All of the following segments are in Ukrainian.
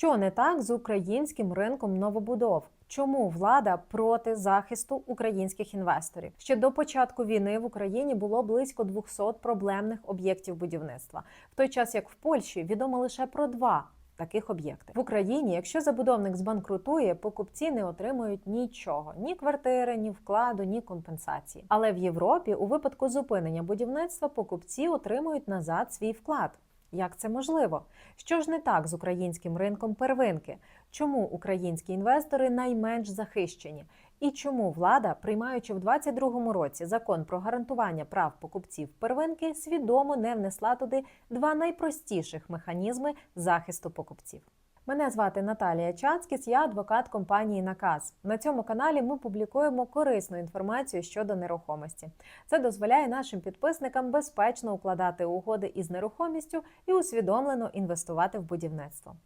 Що не так з українським ринком новобудов? Чому влада проти захисту українських інвесторів? Ще до початку війни в Україні було близько 200 проблемних об'єктів будівництва, в той час як в Польщі відомо лише про два. Таких об'єктів в Україні, якщо забудовник збанкрутує, покупці не отримують нічого: ні квартири, ні вкладу, ні компенсації. Але в Європі у випадку зупинення будівництва покупці отримують назад свій вклад. Як це можливо? Що ж не так з українським ринком первинки? Чому українські інвестори найменш захищені? І чому влада, приймаючи в 2022 році закон про гарантування прав покупців первинки, свідомо не внесла туди два найпростіших механізми захисту покупців? Мене звати Наталія Чацкіс, я адвокат компанії Наказ. На цьому каналі ми публікуємо корисну інформацію щодо нерухомості. Це дозволяє нашим підписникам безпечно укладати угоди із нерухомістю і усвідомлено інвестувати в будівництво.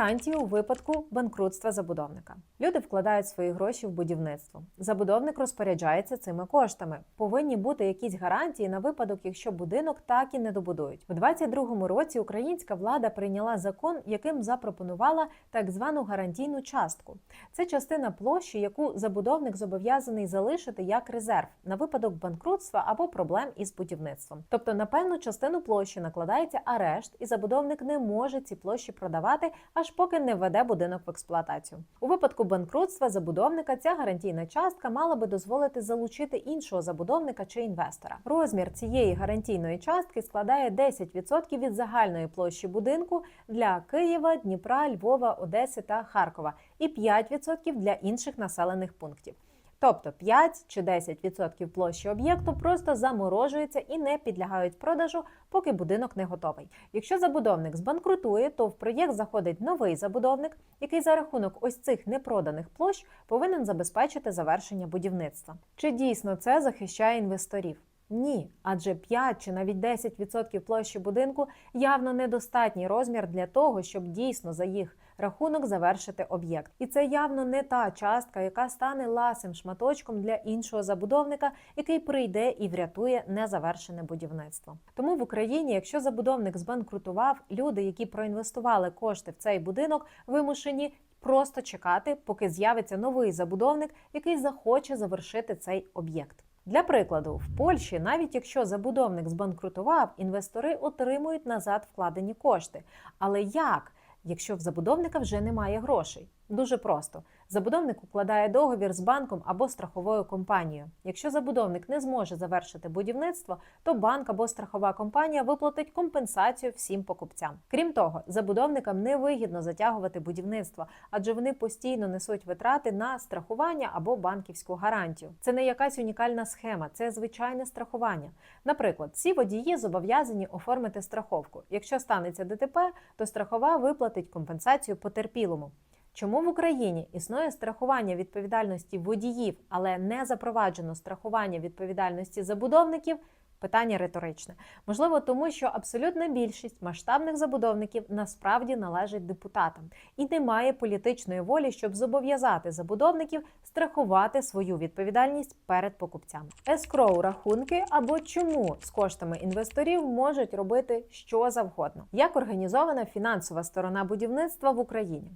Гарантії у випадку банкрутства забудовника. Люди вкладають свої гроші в будівництво. Забудовник розпоряджається цими коштами. Повинні бути якісь гарантії на випадок, якщо будинок так і не добудують. У 2022 році українська влада прийняла закон, яким запропонувала так звану гарантійну частку. Це частина площі, яку забудовник зобов'язаний залишити як резерв на випадок банкрутства або проблем із будівництвом. Тобто на певну частину площі накладається арешт, і забудовник не може ці площі продавати аж поки не введе будинок в експлуатацію. У випадку банкрутства забудовника ця гарантійна частка мала би дозволити залучити іншого забудовника чи інвестора. Розмір цієї гарантійної частки складає 10% від загальної площі будинку для Києва, Дніпра, Львова, Одеси та Харкова і 5% для інших населених пунктів. Тобто 5 чи 10% площі об'єкту просто заморожуються і не підлягають продажу, поки будинок не готовий. Якщо забудовник збанкрутує, то в проєкт заходить новий забудовник, який за рахунок ось цих непроданих площ повинен забезпечити завершення будівництва. Чи дійсно це захищає інвесторів? Ні, адже 5 чи навіть 10% площі будинку явно недостатній розмір для того, щоб дійсно за їх рахунок завершити об'єкт. І це явно не та частка, яка стане ласим шматочком для іншого забудовника, який прийде і врятує незавершене будівництво. Тому в Україні, якщо забудовник збанкрутував, люди, які проінвестували кошти в цей будинок, вимушені. Просто чекати, поки з'явиться новий забудовник, який захоче завершити цей об'єкт. Для прикладу, в Польщі, навіть якщо забудовник збанкрутував, інвестори отримують назад вкладені кошти. Але як? Якщо в забудовника вже немає грошей. Дуже просто. Забудовник укладає договір з банком або страховою компанією. Якщо забудовник не зможе завершити будівництво, то банк або страхова компанія виплатить компенсацію всім покупцям. Крім того, забудовникам невигідно затягувати будівництво, адже вони постійно несуть витрати на страхування або банківську гарантію. Це не якась унікальна схема, це звичайне страхування. Наприклад, всі водії зобов'язані оформити страховку. Якщо станеться ДТП, то страхова виплатить компенсацію потерпілому. Чому в Україні існує страхування відповідальності водіїв, але не запроваджено страхування відповідальності забудовників? Питання риторичне. Можливо, тому що абсолютна більшість масштабних забудовників насправді належить депутатам і немає політичної волі, щоб зобов'язати забудовників страхувати свою відповідальність перед покупцями. Ескроу рахунки або чому з коштами інвесторів можуть робити що завгодно. Як організована фінансова сторона будівництва в Україні?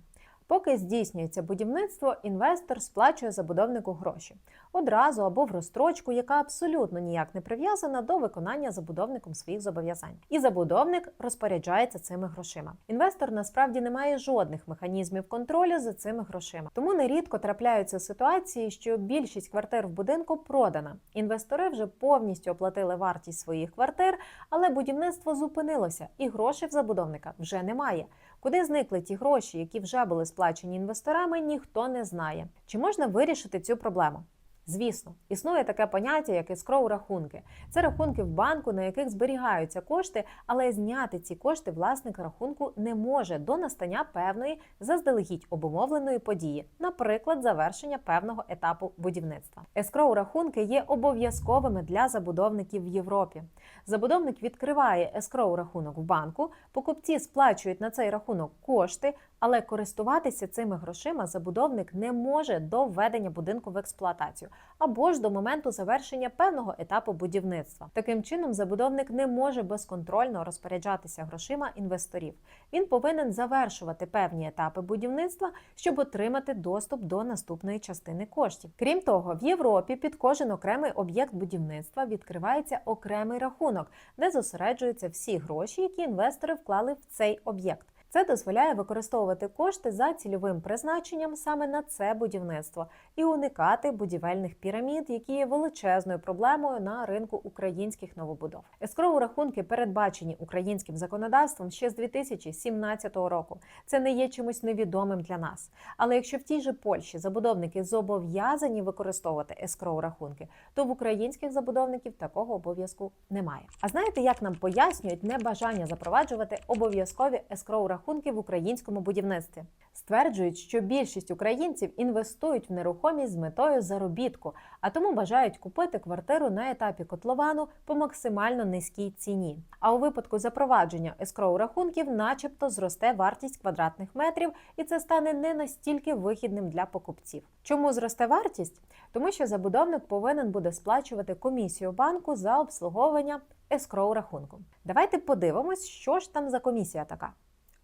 Поки здійснюється будівництво, інвестор сплачує забудовнику гроші одразу або в розстрочку, яка абсолютно ніяк не прив'язана до виконання забудовником своїх зобов'язань. І забудовник розпоряджається цими грошима. Інвестор насправді не має жодних механізмів контролю за цими грошима. Тому нерідко трапляються ситуації, що більшість квартир в будинку продана. Інвестори вже повністю оплатили вартість своїх квартир, але будівництво зупинилося, і грошей в забудовника вже немає. Куди зникли ті гроші, які вже були сплачені інвесторами, ніхто не знає. Чи можна вирішити цю проблему? Звісно, існує таке поняття, як іскроу рахунки. Це рахунки в банку, на яких зберігаються кошти, але зняти ці кошти власник рахунку не може до настання певної заздалегідь обумовленої події, наприклад, завершення певного етапу будівництва. Ескроу рахунки є обов'язковими для забудовників в Європі. Забудовник відкриває ескроу рахунок в банку, покупці сплачують на цей рахунок кошти, Але користуватися цими грошима забудовник не може до введення будинку в експлуатацію або ж до моменту завершення певного етапу будівництва. Таким чином, забудовник не може безконтрольно розпоряджатися грошима інвесторів. Він повинен завершувати певні етапи будівництва, щоб отримати доступ до наступної частини коштів. Крім того, в Європі під кожен окремий об'єкт будівництва відкривається окремий рахунок, де зосереджуються всі гроші, які інвестори вклали в цей об'єкт. Це дозволяє використовувати кошти за цільовим призначенням саме на це будівництво і уникати будівельних пірамід, які є величезною проблемою на ринку українських новобудов. Ескроу рахунки передбачені українським законодавством ще з 2017 року. Це не є чимось невідомим для нас. Але якщо в тій же Польщі забудовники зобов'язані використовувати ескроу рахунки, то в українських забудовників такого обов'язку немає. А знаєте, як нам пояснюють небажання запроваджувати обов'язкові ескроу рахунки в українському будівництві? Стверджують, що більшість українців інвестують в нерухомість з метою заробітку, а тому бажають купити квартиру на етапі котловану по максимально низькій ціні. А у випадку запровадження ескроу рахунків, начебто, зросте вартість квадратних метрів, і це стане не настільки вигідним для покупців. Чому зросте вартість? Тому що забудовник повинен буде сплачувати комісію банку за обслуговування ескроу рахунку. Давайте подивимось, що ж там за комісія така.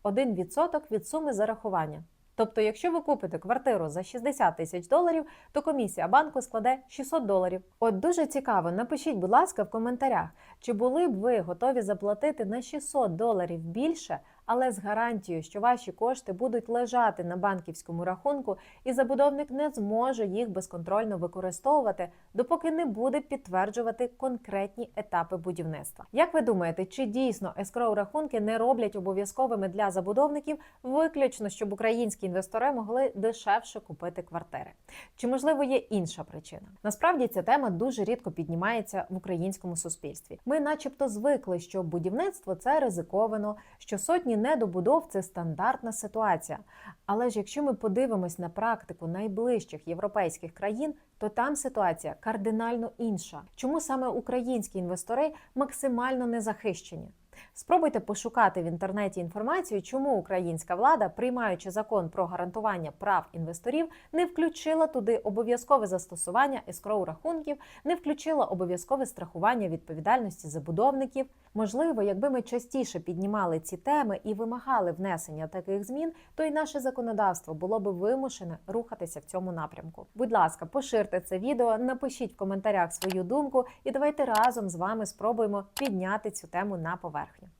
1% від суми зарахування. Тобто, якщо ви купите квартиру за 60 тисяч доларів, то комісія банку складе 600 доларів. От дуже цікаво, напишіть, будь ласка, в коментарях, чи були б ви готові заплатити на 600 доларів більше, але з гарантією, що ваші кошти будуть лежати на банківському рахунку, і забудовник не зможе їх безконтрольно використовувати, допоки не буде підтверджувати конкретні етапи будівництва. Як ви думаєте, чи дійсно ескроу рахунки не роблять обов'язковими для забудовників виключно, щоб українські інвестори могли дешевше купити квартири? Чи можливо є інша причина? Насправді ця тема дуже рідко піднімається в українському суспільстві. Ми, начебто, звикли, що будівництво це ризиковано, що сотні недобудов це стандартна ситуація. Але ж якщо ми подивимось на практику найближчих європейських країн, то там ситуація кардинально інша. Чому саме українські інвестори максимально не захищені? Спробуйте пошукати в інтернеті інформацію, чому українська влада, приймаючи закон про гарантування прав інвесторів, не включила туди обов'язкове застосування ескроу рахунків, не включила обов'язкове страхування відповідальності забудовників. Можливо, якби ми частіше піднімали ці теми і вимагали внесення таких змін, то й наше законодавство було би вимушене рухатися в цьому напрямку. Будь ласка, поширте це відео, напишіть в коментарях свою думку, і давайте разом з вами спробуємо підняти цю тему на поверхню.